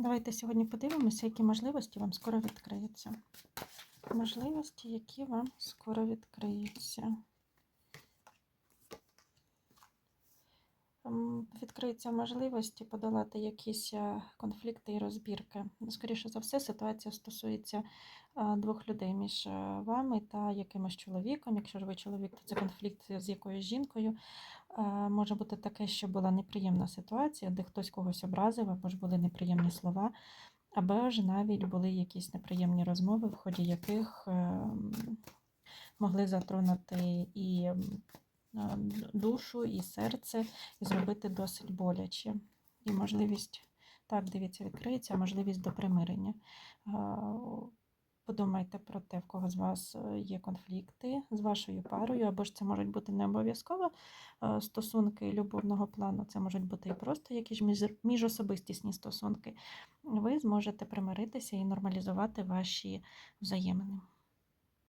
Давайте сьогодні подивимося, які можливості вам скоро відкриються. Можливості, які вам скоро відкриються. Відкриються можливості подолати якісь е, конфлікти і розбірки. Скоріше за все, ситуація стосується е, двох людей між е, вами та якимось чоловіком. Якщо ж ви чоловік, то це конфлікт з якоюсь жінкою. Може бути таке, що була неприємна ситуація, де хтось когось образив, або ж були неприємні слова, або ж навіть були якісь неприємні розмови, в ході яких е, могли затронути і душу, і серце, і зробити досить боляче. І можливість, так, дивіться, відкриється, можливість до примирення. Подумайте про те, в кого з вас е, є конфлікти з вашою парою, або ж це можуть бути не обов'язково е, стосунки любовного плану, це можуть бути і просто якісь міжособистісні стосунки. Ви зможете примиритися і нормалізувати ваші взаємини.